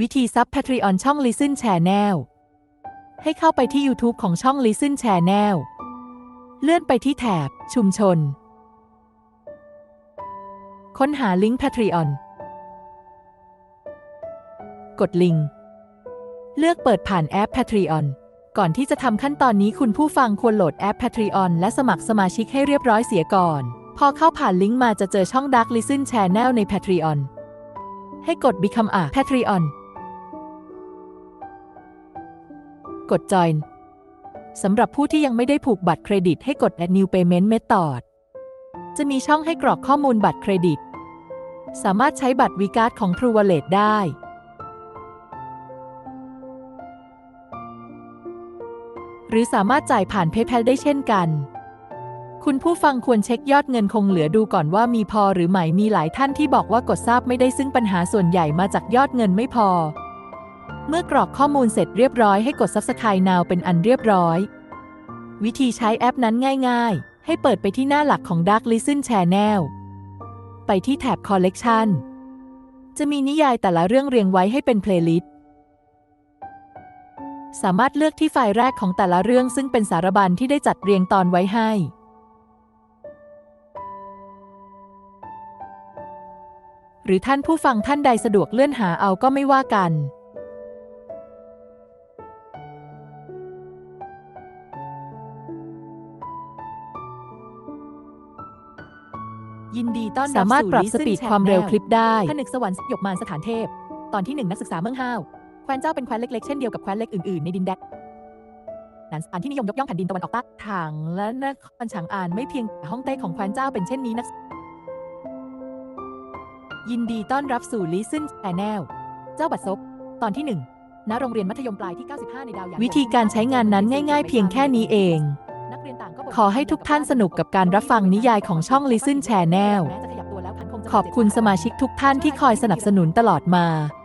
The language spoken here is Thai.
วิธีซับ Patreon ช่อง Listen Channel ให้เข้าไปที่ YouTube ของช่อง Listen Channel เลื่อนไปที่แถบ ชุมชน ค้นหาลิงก์ Patreon กดลิงก์ เลือกเปิดผ่านแอป Patreon ก่อนที่จะทำขั้นตอนนี้คุณผู้ฟังควรโหลดแอป Patreon และสมัครสมาชิกให้เรียบร้อยเสียก่อน พอเข้าผ่านลิงก์มาจะเจอช่อง Dark Listen Channel ใน Patreon ให้กด Become a Patreon กด Join สำหรับผู้ที่ยังไม่ได้ผูกบัตรเครดิตให้กด Add New Payment Method จะมีช่องให้กรอกข้อมูลบัตรเครดิต สามารถใช้บัตรวีการ์ดของ True Wallet ได้ หรือสามารถจ่ายผ่าน PayPal ได้เช่นกัน คุณผู้ฟังควรเช็คยอดเงินคงเหลือดูก่อนว่ามีพอหรือไม่มีหลายท่านที่บอกว่ากดทราบไม่ได้ซึ่งปัญหาส่วนใหญ่มาจากยอดเงินไม่พอ เมื่อกรอกข้อมูลเสร็จเรียบร้อยให้กด Subscribe Now เป็นอันเรียบร้อย วิธีใช้แอปนั้นง่ายๆ ให้เปิดไปที่หน้าหลักของ Dark Listen Channel ไปที่แถบ Collection จะมีนิยายแต่ละเรื่องเรียงไว้ให้เป็นเพลย์ลิสต์สามารถเลือกที่ไฟล์แรกของแต่ละเรื่องซึ่งเป็นสารบัญที่ได้จัดเรียงตอนไว้ให้ หรือท่านผู้ฟังท่านใดสะดวกเลื่อนหาเอาก็ไม่ว่ากัน ยินดีต้อนรับสามารถปรับสู่สปีด Listen ความเร็ว Channel คลิปได้ผนึกสวรรค์สยบมารสถานเทพ ตอนที่หนึ่งนักศึกษาเมืองห้าวแคว้นเจ้าเป็นแคว้นเล็กๆ เช่นเดียวกับแคว้นเล็กอื่นๆ ในดินแดนนั้นอันที่นิยมยกย่องแผ่นดินตะวันออกใต้ทางและนครฉางอานไม่เพียงแต่ฮ่องเต้ของแคว้นเจ้าเป็นเช่นนี้นัก ยินดีต้อนรับสู่ Listen Channel เจ้าบัดซบตอนที่หนึ่งณโรงเรียนมัธยมปลายที่ 95 ในดาวหยางวิธีการใช้งานนั้นง่าย ๆ เพียงแค่นี้เอง ขอให้ทุกท่านสนุกกับการรับฟังนิยายของช่อง Listen Channel แม้จะขยับตัวแล้วพันคงจะขอบคุณสมาชิกทุกท่านที่คอยสนับสนุนตลอดมาข